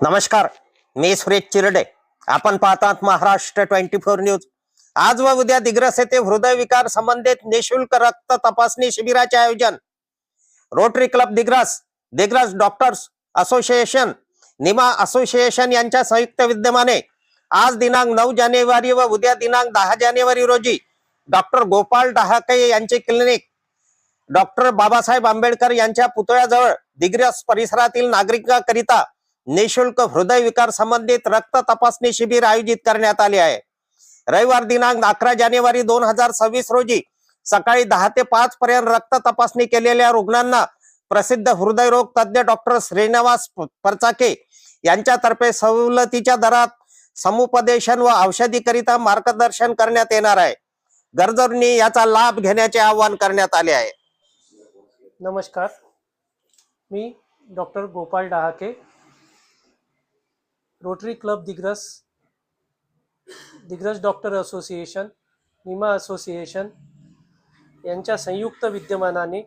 नमस्कार मी सुरेश चिरडे. आपण पाहतात महाराष्ट्र ट्वेंटी फोर न्यूज. आज व उद्या दिग्रस येथे हृदय विकार संबंधित निशुल्क रक्त तपासणी शिबिराचे आयोजन. Rotary Club Digras Digras doctors association NIMA association यांच्या संयुक्त विद्यमाने आज दिनांक नऊ जानेवारी व उद्या दिनांक दहा जानेवारी रोजी डॉक्टर गोपाळ डहाके यांचे क्लिनिक डॉक्टर बाबासाहेब आंबेडकर यांच्या पुतळ्याजवळ दिग्रस परिसरातील नागरिकांकरिता निशुल्क हृदयविकार संबंधित रक्त तपासणी शिबिर आयोजित करण्यात आले आहे. रविवार दिनांक अकरा जानेवारी दोन हजार सव्वीस रोजी सकाळी दहा ते पाच पर्यंत रक्त तपासणी केलेल्या रुग्णांना प्रसिद्ध हृदयरोग तज्ज्ञ डॉक्टर श्रीनिवास परचाके यांच्यातर्फे सवलतीच्या दरात समुपदेशन व औषधीकरिता मार्गदर्शन करण्यात येणार आहे. गरजूंनी याचा लाभ घेण्याचे आवाहन करण्यात आले आहे. नमस्कार. मी doctor Gopal Dahake Rotary Club Digras Digras doctor association NIMA association यांच्या संयुक्त विद्यमानाने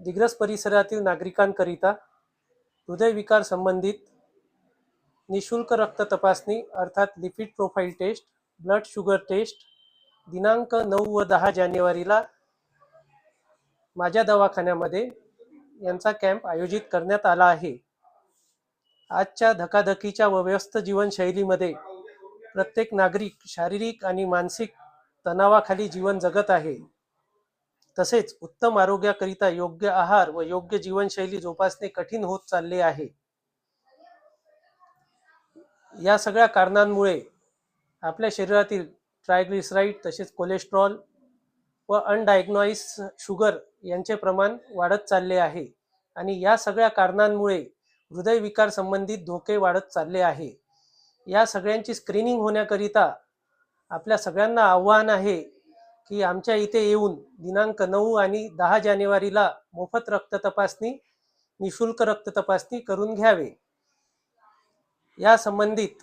दिग्रस परिसरातील नागरिकांकरिता हृदयविकार संबंधित निशुल्क रक्त तपासणी अर्थात lipid profile test blood sugar test दिनांक नऊ व दहा जानेवारीला माझ्या दवाखान्यामध्ये यांचा कॅम्प आयोजित करण्यात आला आहे. आजच्या धकाधकीच्या व व्यस्त जीवनशैलीमध्ये प्रत्येक नागरिक शारीरिक आणि मानसिक तणावाखाली जीवन जगत आहे. तसेच उत्तम आरोग्याकरिता योग्य आहार व योग्य जीवनशैली जोपासणे कठीण होत चालले आहे. या सगळ्या कारणांमुळे आपल्या शरीरातील ट्रायग्लिसराईड तसेच कोलेस्ट्रॉल व अनडायग्नॉइस शुगर यांचे प्रमाण वाढत चालले आहे. आणि या सगळ्या कारणांमुळे हृदयविकार संबंधित धोके वाढत चालले आहे. या सगळ्यांची स्क्रीनिंग होण्याकरिता आपल्या सगळ्यांना आव्हान आहे की आमच्या इथे येऊन दिनांक नऊ आणि दहा जानेवारीला मोफत रक्त तपासणी निशुल्क रक्त तपासणी करून घ्यावे. या संबंधित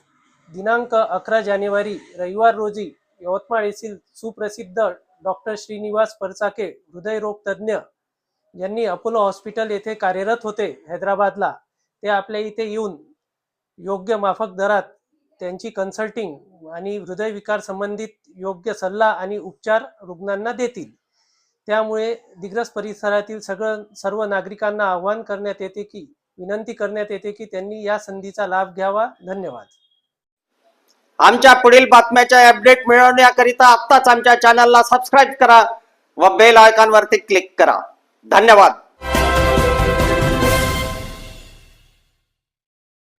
दिनांक अकरा जानेवारी रविवार रोजी यवतमाळ येथील सुप्रसिद्ध डॉक्टर श्रीनिवास परचाके हृदयरोग तज्ज्ञ यांनी अपोलो हॉस्पिटल येथे कार्यरत होते हैदराबादला. ते आपल्या इथे येऊन योग्य माफक दरात त्यांची कन्सल्टिंग आणि हृदयविकार संबंधित योग्य सल्ला आणि उपचार रुग्णांना देतील. त्यामुळे दिग्रस परिसरातील सगळं सर्व नागरिकांना आवाहन करण्यात येते की विनंती करण्यात येते की त्यांनी या संधीचा लाभ घ्यावा. धन्यवाद. आमच्या पुढील बातम्याच्या अपडेट मिळवण्याकरिता आत्ताच आमच्या चॅनलला सबस्क्राईब करा व बेल आयकॉनवरती क्लिक करा. धन्यवाद.